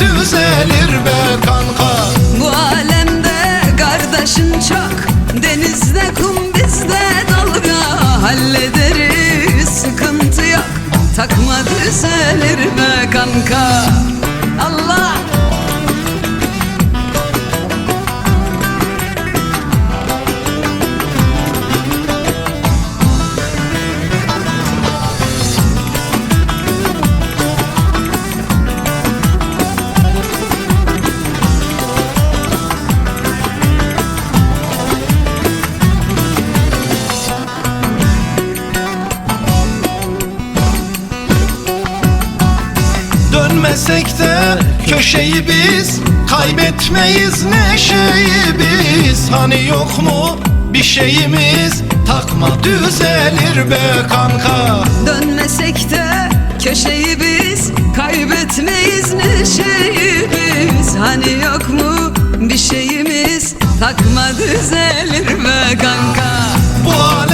düzelir be kanka. Bu alemde kardeşin çok. Denizde kum bizde dalga. Hallederiz sıkıntı yok. Takma düzelir be kanka. Allah Dönmesek de köşeyi biz Kaybetmeyiz neşeyi biz. Hani yok mu bir şeyimiz? Takma düzelir be kanka. Dönmesek de köşeyi biz Kaybetmeyiz neşeyi biz. Hani yok mu bir şeyimiz? Takma düzelir be kanka. Bu alemde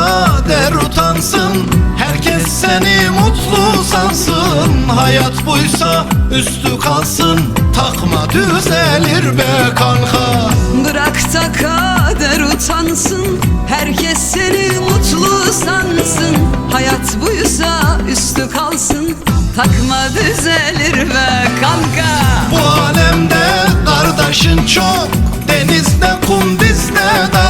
Kader utansın. Herkes seni mutlu sansın. Hayat buysa üstü kalsın. Takma düzelir be kanka. Bırak da kader utansın. Herkes seni mutlu sansın. Hayat buysa üstü kalsın. Takma düzelir be kanka. Bu alemde kardeşin çok. Denizde kum bizde dalga